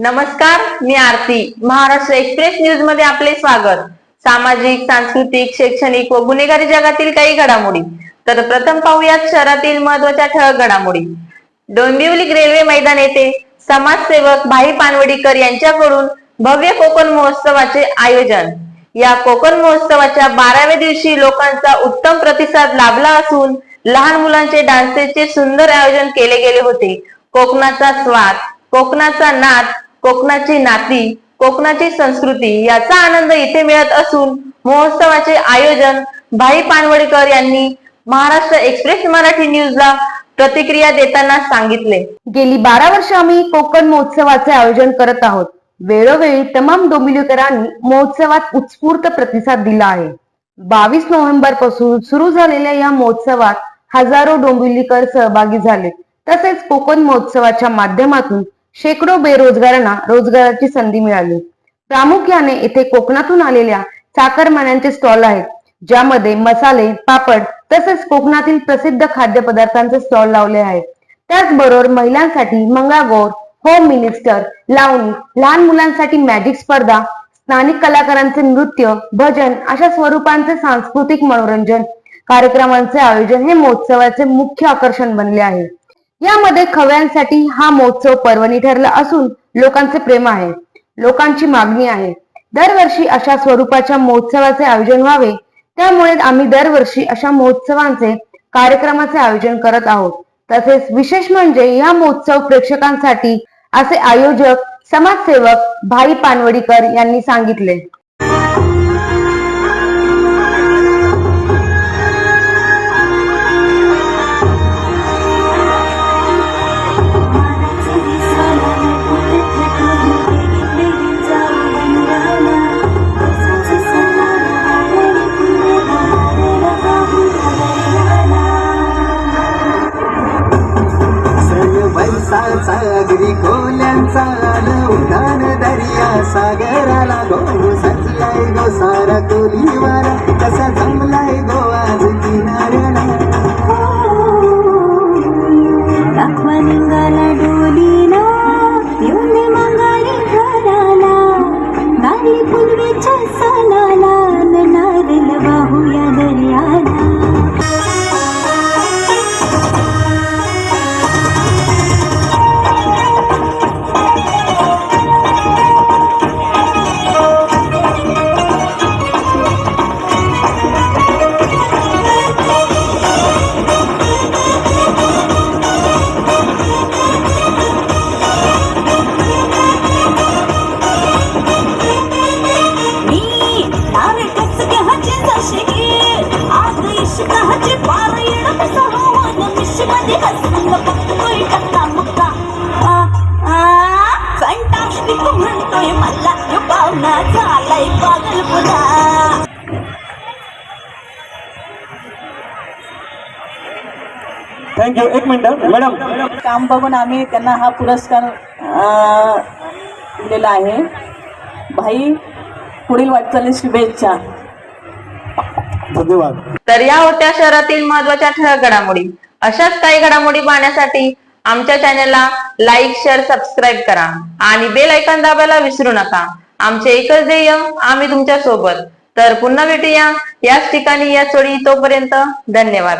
नमस्कार मी आरती. महाराष्ट्र एक्सप्रेस न्यूजमध्ये आपले स्वागत. सामाजिक सांस्कृतिक शैक्षणिक व गुन्हेगारी जगातील काही घडामोडी. तर प्रथम पाहूयात शहरातील महत्त्वाच्या ठळक घडामोडी. डोंबिवली रेल्वे मैदान येथे समाजसेवक भाई पानवडीकर यांच्याकडून भव्य कोकण महोत्सवाचे आयोजन. या कोकण महोत्सवाच्या बाराव्या दिवशी लोकांचा उत्तम प्रतिसाद लाभला असून लहान मुलांचे डान्सेसचे सुंदर आयोजन केले गेले होते. कोकणाचा स्वाद कोकणाचा नाद कोकणाची नाती कोकणाची संस्कृती याचा आनंद इथे मिळत असून महोत्सवाचे आयोजन भाई पानवडकर यांनी महाराष्ट्र एक्सप्रेस मराठी न्यूजला प्रतिक्रिया देताना सांगितले. गेली बारा वर्ष आम्ही कोकण महोत्सवाचे आयोजन करत आहोत. वेळोवेळी तमाम डोंबिवलीकरांनी महोत्सवात उत्स्फूर्त प्रतिसाद दिला आहे. बावीस नोव्हेंबरपासून सुरू झालेल्या या महोत्सवात हजारो डोंबिवलीकर सहभागी झाले. तसेच कोकण महोत्सवाच्या माध्यमातून शेकडो बेरोजगारांना रोजगाराची संधी मिळाली. प्रामुख्याने येथे कोकणातून आलेल्या चाकरमान्यांचे स्टॉल आहेत ज्यामध्ये मसाले पापड तसेच कोकणातील प्रसिद्ध खाद्यपदार्थांचे स्टॉल लावले आहेत. त्याचबरोबर महिलांसाठी मंगागोर होम मिनिस्टर लावणी लहान मुलांसाठी मॅजिक स्पर्धा स्थानिक कलाकारांचे नृत्य भजन अशा स्वरूपांचे सांस्कृतिक मनोरंजन कार्यक्रमांचे आयोजन हे महोत्सवाचे मुख्य आकर्षण बनले आहे. यामध्ये खव्यांसाठी हा महोत्सव पर्वणी ठरला असून लोकांचे प्रेम आहे लोकांची मागणी आहे. दरवर्षी अशा स्वरूपाच्या महोत्सवाचे आयोजन व्हावे. त्यामुळे आम्ही दरवर्षी अशा महोत्सवांचे कार्यक्रमाचे आयोजन करत आहोत. तसेच विशेष म्हणजे या महोत्सव प्रेक्षकांसाठी असे आयोजक समाजसेवक भाई पानवडीकर यांनी सांगितले. उडान दर्या सागराला गो सजलाय गो सारा कोलीवार कसा जमलाय गो आज किनाऱ्याला? दाखवा निघाला डो म्हणतोय मला यो पाहुणा झालाय पागल पुन्हा थँक्यू एक मिनिट मॅडम काम बघून आम्ही त्यांना हा पुरस्कार अ, दिलेला आहे. भाई पुढील वाटचाली शुभेच्छा. धन्यवाद. तर या होत्या शहरातील महत्त्वाच्या ठळक घडामोडी. अशाच काही घडामोडी पाहण्यासाठी आमच्या चॅनलला लाईक शेअर सबस्क्राईब करा आणि बेल ऐकन दाबायला विसरू नका. आमचे एकच ध्येय आम्ही तुमच्यासोबत तर पुन्हा भेटूया याच ठिकाणी या चोळी तोपर्यंत धन्यवाद.